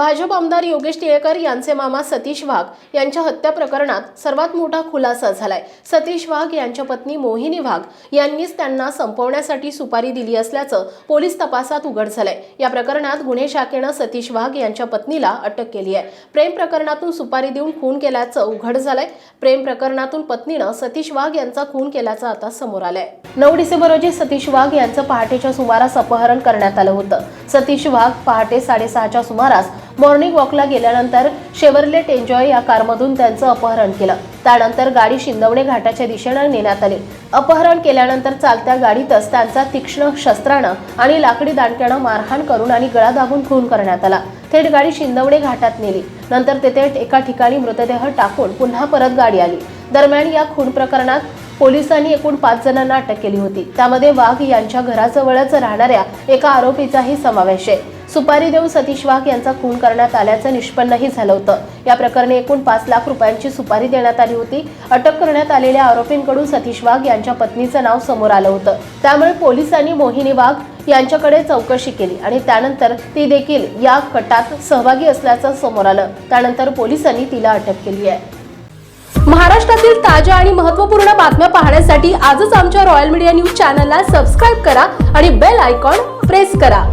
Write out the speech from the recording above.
भाजप आमदार योगेश टिळेकर यांचे मामा सतीश वाघ यांच्या हत्या प्रकरणात सर्वात मोठा खुलासा झालाय. सतीश वाघ यांच्या पत्नी मोहिनी वाघ यांनीच त्यांना संपवण्यासाठी सुपारी दिली असल्याचं पोलीस तपासात उघड झालंय. या प्रकरणात गुन्हे शाखेनं सतीश वाघ यांच्या पत्नीला अटक केली आहे. प्रेम प्रकरणातून सुपारी देऊन खून केल्याचं उघड झालंय. प्रेम प्रकरणातून पत्नीनं सतीश वाघ यांचा खून केल्याचं आता समोर आलंय. नऊ डिसेंबर रोजी सतीश वाघ यांचं पहाटेच्या सुमारास अपहरण करण्यात आलं होतं. सतीश वाघ पहाटे साडेसहाच्या सुमारास मॉर्निंग वॉकला गेल्यानंतर शेवरलेट एन्जॉय या कारमधून त्यांचं अपहरण केलं. त्यानंतर गाडी शिंदवणे घाटाच्या दिशेनं नेण्यात आली. अपहरण केल्यानंतर चालत्या गाडीतच त्यांचा तीक्ष्ण शस्त्रानं आणि लाकडी दांडक्यानं मारहाण करून आणि गळा दाबून खून करण्यात आला. थेट गाडी शिंदवणे घाटात नेली. नंतर तेथे एका ठिकाणी मृतदेह टाकून पुन्हा परत गाडी आली. दरम्यान या खून प्रकरणात पोलिसांनी एकूण पाच जणांना अटक केली होती. त्यामध्ये वाघ यांच्या घराजवळच राहणाऱ्या एका आरोपीचाही समावेश आहे. सुपारी देऊन सतीश वाघ यांचा खून करण्यात आल्याचं निष्पन्नही झालं होतं. या प्रकरणी एकूण पाच लाख रुपयांची सुपारी देण्यात आली होती. अटक करण्यात आलेल्या आरोपींकडून सतीश वाघ यांच्या पत्नीचं नाव समोर आलं होतं. त्यामुळे पोलिसांनी मोहिनी वाघ यांच्याकडे चौकशी केली आणि त्यानंतर ती देखील या कटात सहभागी असल्याचं समोर आलं. त्यानंतर पोलिसांनी तिला अटक केली आहे. महाराष्ट्रातील ताज्या आणि महत्त्वपूर्ण बातम्या पाहण्यासाठी आजच आमच्या रॉयल मीडिया न्यूज चॅनलला सबस्क्राईब करा आणि बेल आयकॉन प्रेस करा.